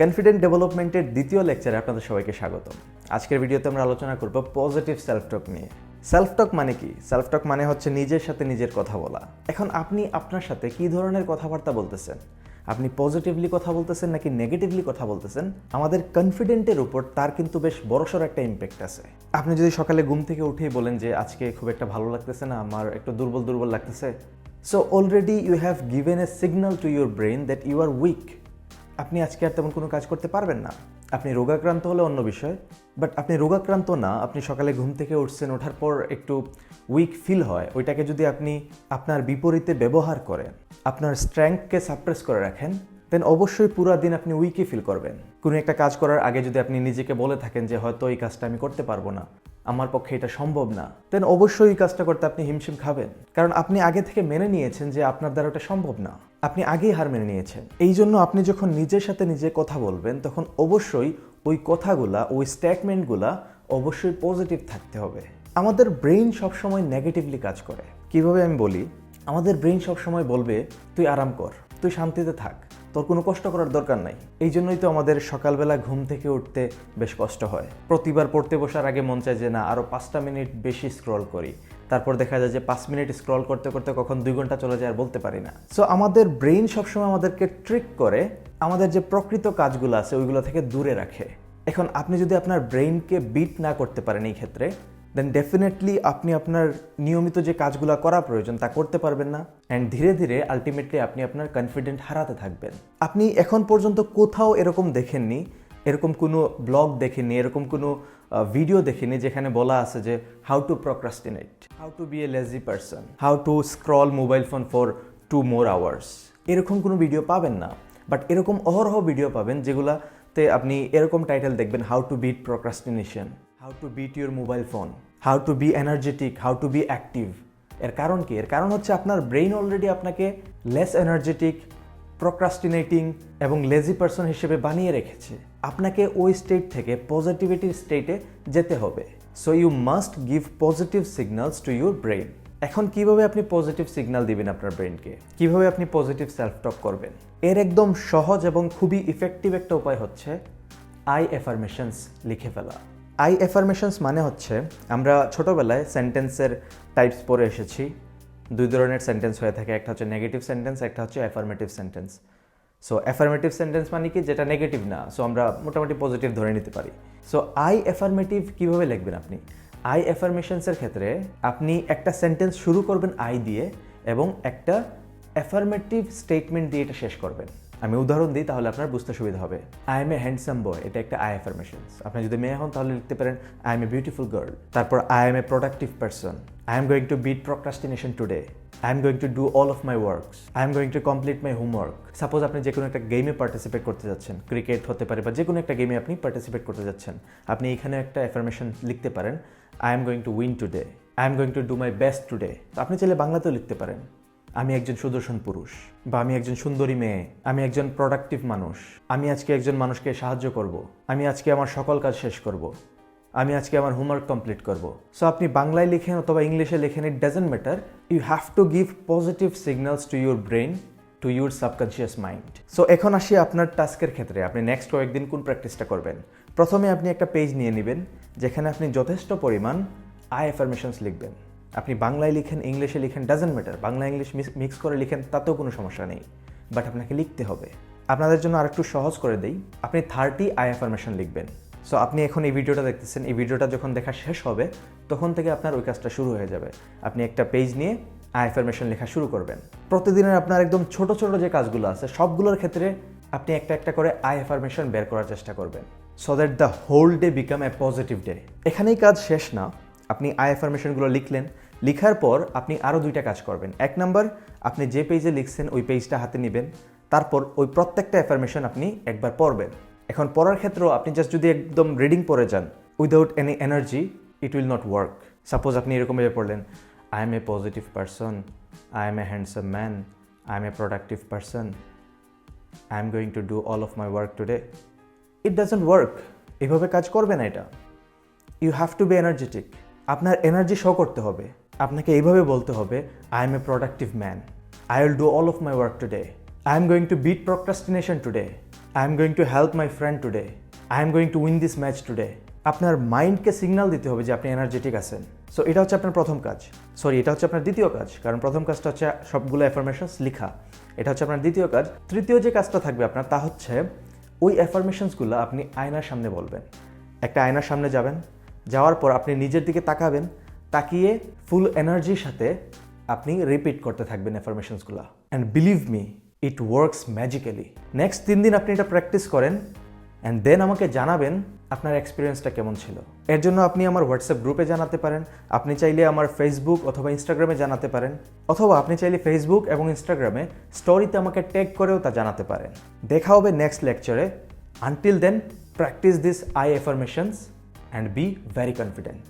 Confident ডেভেলপমেন্টের দ্বিতীয় লেকচারে আপনাদের সবাইকে স্বাগতম। আজকের ভিডিওতে আমরা আলোচনা করব পজিটিভ সেলফ টক নিয়ে। সেলফ টক মানে কি? সেলফ টক মানে হচ্ছে নিজের সাথে নিজের কথা বলা। এখন আপনি আপনার সাথে কি ধরনের কথাবার্তা বলতেছেন? আপনি পজিটিভলি কথা বলতেছেন নাকি নেগেটিভলি কথা বলতেছেন? আমাদের কনফিডেন্টের উপর তার কিন্তু বেশ বড়সড় একটা ইম্প্যাক্ট আছে। আপনি যদি সকালে ঘুম থেকে উঠেই বলেন যে, আজকে খুব একটা ভালো লাগতেছে না, আমার একটু দুর্বল দুর্বল লাগতেছে so already you have given a signal to your brain that you are weak আপনি আজকে আর তেমন কোনো কাজ করতে পারবেন না। আপনি রোগাক্রান্ত হলে অন্য বিষয় বাট আপনি রোগাক্রান্ত না, আপনি সকালে ঘুম থেকে উঠছেন, ওঠার পর একটু উইক ফিল হয়, ওইটাকে যদি আপনি আপনার বিপরীতে ব্যবহার করেন, আপনার স্ট্রেংথকে সাপ্রেস করে রাখেন দেন অবশ্যই পুরো দিন আপনি উইকই ফিল করবেন। কোনো একটা কাজ করার আগে যদি আপনি নিজেকে বলে থাকেন যে, হয়তো এই কাজটা আমি করতে পারব না, আমার পক্ষে এটা সম্ভব না দেন অবশ্যই এই কাজটা করতে আপনি হিমশিম খাবেন। কারণ আপনি আগে থেকে মেনে নিয়েছেন যে, আপনার দ্বারা ওটা সম্ভব না। আপনি আগেই হার মেনে নিয়েছেন। এই জন্য আপনি যখন নিজের সাথে নিজে কথা বলবেন, তখন অবশ্যই ওই কথাগুলা, ওই স্টেটমেন্টগুলা অবশ্যই পজিটিভ থাকতে হবে। আমাদের ব্রেইন সবসময় নেগেটিভলি কাজ করে। কীভাবে আমি বলি? আমাদের ব্রেইন সবসময় বলবে, তুই আরাম কর, তুই শান্তিতে থাক, তোর কোনো কষ্ট করার দরকার নাই। এই জন্যই তো আমাদের সকালবেলা ঘুম থেকে উঠতে বেশ কষ্ট হয়। প্রতিবার পড়তে বসার আগে মন চায় যে, না আরও পাঁচটা মিনিট বেশি স্ক্রল করি। তারপর দেখা যায় যে পাঁচ মিনিট স্ক্রল করতে করতে কখন দুই ঘণ্টা চলে যায় আর বলতে পারি না। সো আমাদের ব্রেইন সবসময় আমাদেরকে ট্রিক করে, আমাদের যে প্রকৃত কাজগুলো আছে ওইগুলো থেকে দূরে রাখে। এখন আপনি যদি আপনার ব্রেইনকে বিট না করতে পারেন এই ক্ষেত্রে দেন ডেফিনেটলি আপনি আপনার নিয়মিত যে কাজগুলো করা প্রয়োজন তা করতে পারবেন না। অ্যান্ড ধীরে ধীরে আলটিমেটলি আপনি আপনার কনফিডেন্ট হারাতে থাকবেন। আপনি এখন পর্যন্ত কোথাও এরকম দেখেননি এরকম কোনো ব্লগ দেখেননি এরকম কোনো ভিডিও দেখিনি যেখানে বলা আছে যে how to procrastinate how to be a lazy person how to scroll mobile phone for two more hours এরকম কোনো ভিডিও পাবেন না বাট এরকম অহরহ ভিডিও পাবেন যেগুলাতে আপনি এরকম টাইটেল দেখবেন how to beat procrastination how to beat your mobile phone how to be energetic how to be active এর কারণ কি? এর কারণ হচ্ছে আপনার ব্রেইন অলরেডি আপনাকে লেস এনার্জেটিক প্রক্রাস্টিনেটিং এবং লেজি পারসন হিসেবে বানিয়ে রেখেছে। আপনাকে ওই স্টেট থেকে পজিটিভিটির স্টেটে যেতে হবে। So you must give positive signals to your brain এখন কীভাবে আপনি পজিটিভ সিগন্যাল দিবেন আপনার ব্রেনকে কীভাবে আপনি পজিটিভ সেলফ টক করবেন? এর একদম সহজ এবং খুবই ইফেক্টিভ একটা উপায় হচ্ছে আই এফার্মেশনস লিখে ফেলা। আই এফার্মেশনস মানে হচ্ছে আমরা ছোটোবেলায় সেন্টেন্সের টাইপস পড়ে এসেছি। দুই ধরনের সেন্টেন্স হয়ে থাকে, একটা হচ্ছে নেগেটিভ সেন্টেন্স একটা হচ্ছে affirmative sentence so affirmative sentence মানে কি? যেটা নেগেটিভ না। সো আমরা মোটামুটি পজিটিভ ধরে নিতে পারি। সো আই অ্যাফার্মেটিভ কীভাবে লিখবেন আপনি? আই অ্যাফার্মেশনসের ক্ষেত্রে আপনি একটা সেন্টেন্স শুরু করবেন আই দিয়ে এবং একটা অ্যাফার্মেটিভ স্টেটমেন্ট দিয়ে এটা শেষ করবেন। আমি উদাহরণ দিই, তাহলে আপনার বুঝতে সুবিধা হবে। I am a handsome boy এটা একটা আই অ্যাফার্মেশনস আপনি যদি মেয়ে হন, তাহলে লিখতে পারেন I am a beautiful girl তারপর I'm a productive person I'm going to beat procrastination today I'm going to do all of my works I'm going to complete my homework suppose আপনি যে কোনো একটা গেমে পার্টিসিপেট করতে যাচ্ছেন। Cricket হতে পারে বা যে কোনো একটা গেমে আপনি পার্টিসিপেট করতে যাচ্ছেন। আপনি এখানে একটা অ্যাফার্মেশন লিখতে পারেন I'm going to win today I'm going to do my best today আপনি চাইলে বাংলাতেও লিখতে পারেন, আমি একজন সুদর্শন পুরুষ বা আমি একজন সুন্দরী মেয়ে, আমি একজন প্রোডাক্টিভ মানুষ, আমি আজকে একজন মানুষকে সাহায্য করব, আমি আজকে আমার সকল কাজ শেষ করব। আমি আজকে আমার হোমওয়ার্ক কমপ্লিট করব। সো আপনি বাংলায় লিখেন অথবা ইংলিশে লেখেন it doesn't matter you have to give positive signals to your brain to your subconscious mind so এখন আসি আপনার টাস্কের ক্ষেত্রে। আপনি নেক্সট কয়েকদিন কোন প্র্যাকটিসটা করবেন? প্রথমে আপনি একটা পেজ নিয়ে নেবেন, যেখানে আপনি যথেষ্ট পরিমাণ আই অ্যাফার্মেশনস লিখবেন। আপনি বাংলায় লিখেন, ইংলিশে লিখেন doesn't matter Bangla, English mix করে লিখেন, তাতেও কোনো সমস্যা নেই। বাট আপনাকে লিখতে হবে। আপনাদের জন্য আরেকটু সহজ করে দেই। আপনি থার্টি আই অ্যাফার্মেশন লিখবেন। সো আপনি এখন এই ভিডিওটা দেখতেছেন, এই ভিডিওটা যখন দেখা শেষ হবে, তখন থেকে আপনার ওই কাজটা শুরু হয়ে যাবে। আপনি একটা পেজ নিয়ে আই অ্যাফার্মেশন লেখা শুরু করবেন। প্রতিদিনের আপনার একদম ছোট ছোট যে কাজগুলো আছে, সবগুলোর ক্ষেত্রে আপনি একটা একটা করে আই অ্যাফার্মেশন বের করার চেষ্টা করবেন। So that the whole day become a positive day এখানেই কাজ শেষ না। আপনি আই অ্যাফার্মেশনগুলো লিখলেন। লিখার পর আপনি আরও দুইটা কাজ করবেন। এক নাম্বার, আপনি যে পেজে লিখছেন, ওই পেজটা হাতে নেবেন। তারপর ওই প্রত্যেকটা অ্যাফার্মেশন আপনি একবার পড়বেন। এখন পড়ার ক্ষেত্রেও আপনি জাস্ট যদি একদম রিডিং পড়ে যান without any energy it will not work suppose আপনি এরকমভাবে পড়লেন I am a positive person I am a handsome man I am a productive person I am going to do all of my work today it doesn't work এভাবে কাজ করবে না এটা। You have to be energetic আপনার energy show করতে হবে। আপনাকে এইভাবে বলতে হবে I am a productive man I will do all of my work today I am going to beat procrastination today I am going to help my friend today I am going to win this match today আপনার মাইন্ডকে signal দিতে হবে যে আপনি energetic আছেন। So এটা হচ্ছে আপনার প্রথম কাজ। সরি এটা হচ্ছে আপনার দ্বিতীয় কাজ, কারণ প্রথম কাজটা হচ্ছে সবগুলো অ্যাফার্মেশনস লেখা। এটা হচ্ছে আপনার দ্বিতীয় কাজ। তৃতীয় যে কাজটা থাকবে আপনার, তা হচ্ছে ওই অ্যাফার্মেশনসগুলো আপনি আয়নার সামনে বলবেন। একটা আয়নার সামনে যাবেন, যাওয়ার পর আপনি নিজের দিকে তাকাবেন, তাকিয়ে ফুল এনার্জির সাথে আপনি রিপিট করতে থাকবেন অ্যাফার্মেশনসগুলো and believe me it works magically. Next তিন দিন আপনি এটা প্র্যাকটিস করেন অ্যান্ড দেন আমাকে জানাবেন আপনার এক্সপিরিয়েন্সটা কেমন ছিল। এর জন্য আপনি আমার হোয়াটসঅ্যাপ গ্রুপে জানাতে পারেন, আপনি চাইলে আমার ফেসবুক অথবা ইনস্টাগ্রামে জানাতে পারেন, অথবা আপনি চাইলে ফেসবুক এবং ইনস্টাগ্রামে স্টোরিতে আমাকে ট্যাগ করেও তা জানাতে পারেন। দেখা হবে নেক্সট লেকচারে until then practice this I affirmations and be very confident